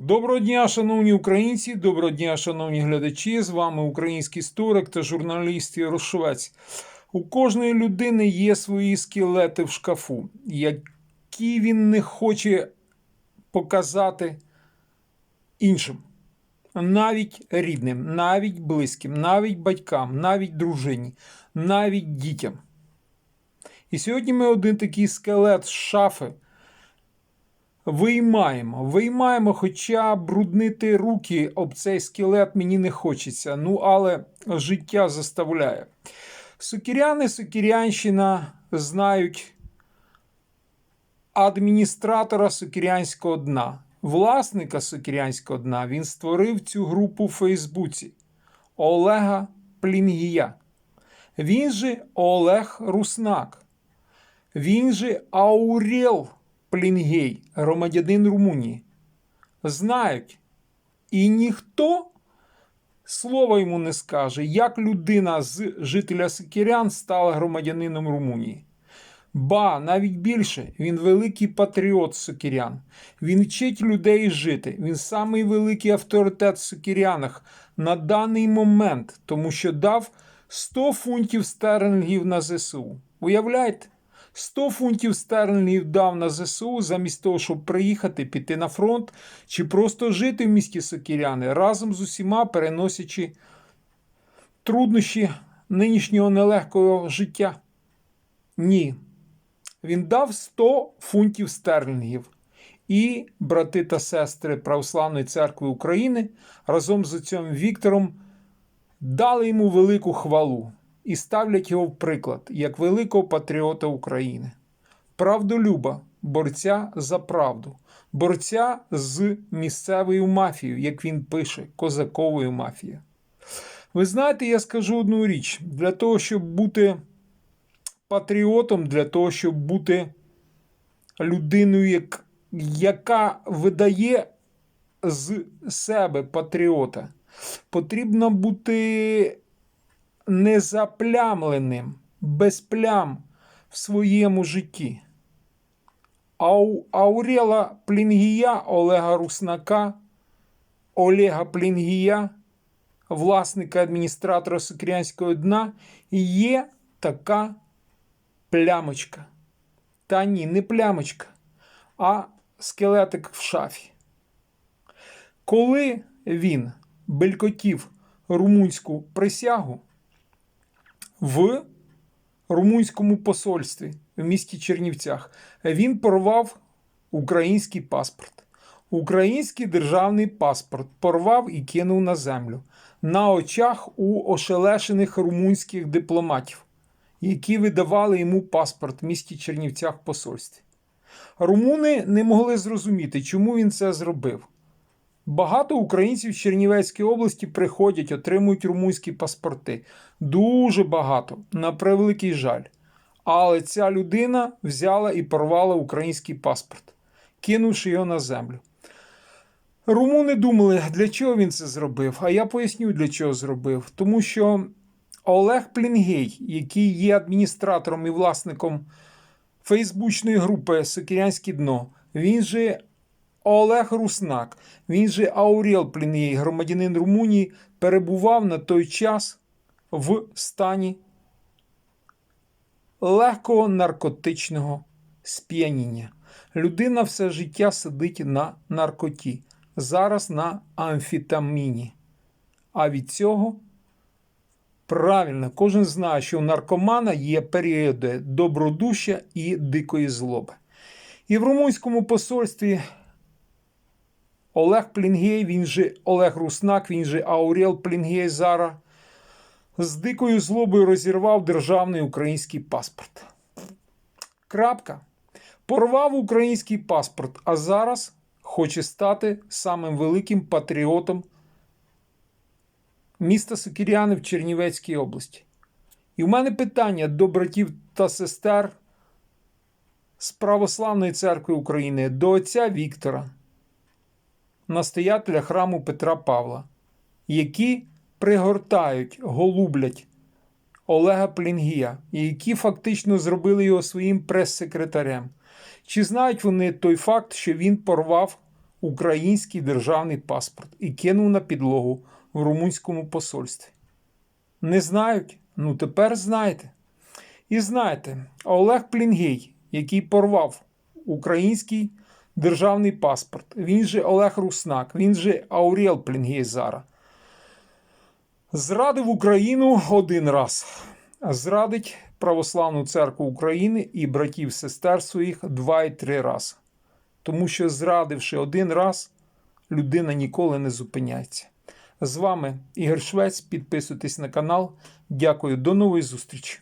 Доброго дня, шановні українці, доброго дня, шановні глядачі. З вами український історик та журналіст Ярошовець. У кожної людини є свої скелети в шкафу, які він не хоче показати іншим, навіть рідним, навіть близьким, навіть батькам, навіть дружині, навіть дітям. І сьогодні ми один такий скелет з шафи виймаємо. Виймаємо, хоча бруднити руки об цей скелет мені не хочеться. Ну, але життя заставляє. Сукіряни, Сукірянщина знають адміністратора Сукірянського дна, власника Сукірянського дна. Він створив цю групу в Фейсбуці Олега Плінгія. Він же Олег Руснак. Він же Аурел Плінгей, громадянин Румунії. Знають. І ніхто слова йому не скаже, як людина з жителя Сикірян стала громадянином Румунії. Ба, навіть більше, він великий патріот Сокірян. Він вчить людей жити. Він самий великий авторитет в Сокірянах на даний момент, тому що дав 100 фунтів стерлінгів на ЗСУ. Уявляєте? 100 фунтів стерлінгів дав на ЗСУ замість того, щоб приїхати, піти на фронт чи просто жити в місті Сокіряни разом з усіма переносячи труднощі нинішнього нелегкого життя. Ні. Він дав 100 фунтів стерлінгів. І брати та сестри Православної церкви України разом з отцем Віктором дали йому велику хвалу і ставлять його в приклад як великого патріота України, правдолюба, борця за правду, борця з місцевою мафією, як він пише, козаковою мафією. Ви знаєте, я скажу одну річ: для того, щоб бути патріотом, для того, щоб бути людиною, як, яка видає з себе патріота, потрібно бути незаплямленим, без плям в своєму житті. Ау, Аурела Плінгія Олега Руснака, Олега Плінгія, власника адміністратора Сукрянського дна, є така плямочка. Та ні, не плямочка, а скелетик в шафі. Коли він белькотів румунську присягу, в румунському посольстві в місті Чернівцях. Він порвав український паспорт. Український державний паспорт порвав і кинув на землю на очах у ошелешених румунських дипломатів, які видавали йому паспорт в місті Чернівцях в посольстві. Румуни не могли зрозуміти, чому він це зробив. Багато українців в Чернівецькій області приходять, отримують румунські паспорти. Дуже багато, на превеликий жаль. Але ця людина взяла і порвала український паспорт, кинувши його на землю. Румуни думали, для чого він це зробив. А я поясню, для чого зробив. Тому що Олег Плінгей, який є адміністратором і власником фейсбучної групи Сокірянське дно, він же Олег Руснак, він же Аурел Плінєй, громадянин Румунії, перебував на той час в стані легкого наркотичного сп'яніння. Людина все життя сидить на наркоті, зараз на амфітаміні. А від цього правильно, кожен знає, що у наркомана є періоди добродуща і дикої злоби. І в румунському посольстві Олег Плінгей, він же Олег Руснак, він же Аурел Плінгей зараз з дикою злобою розірвав державний український паспорт. Крапка. Порвав український паспорт, а зараз хоче стати самим великим патріотом міста Сокіряни в Чернівецькій області. І в мене питання до братів та сестер з Православної церкви України, до отця Віктора настоятеля храму Петра Павла, які пригортають, голублять Олега Плінгія, і які фактично зробили його своїм прес-секретарем. Чи знають вони той факт, що він порвав український державний паспорт і кинув на підлогу в румунському посольстві. Не знають? Ну тепер знаєте. І знаєте, Олег Плінгій, який порвав український державний паспорт, він же Олег Руснак, він же Ауріел Плінгій зараз. Зрадив Україну один раз, зрадить Православну церкву України і братів сестер своїх два і три рази. Тому що, зрадивши один раз, людина ніколи не зупиняється. З вами Ігор Швець. Підписуйтесь на канал. Дякую, до нової зустрічі!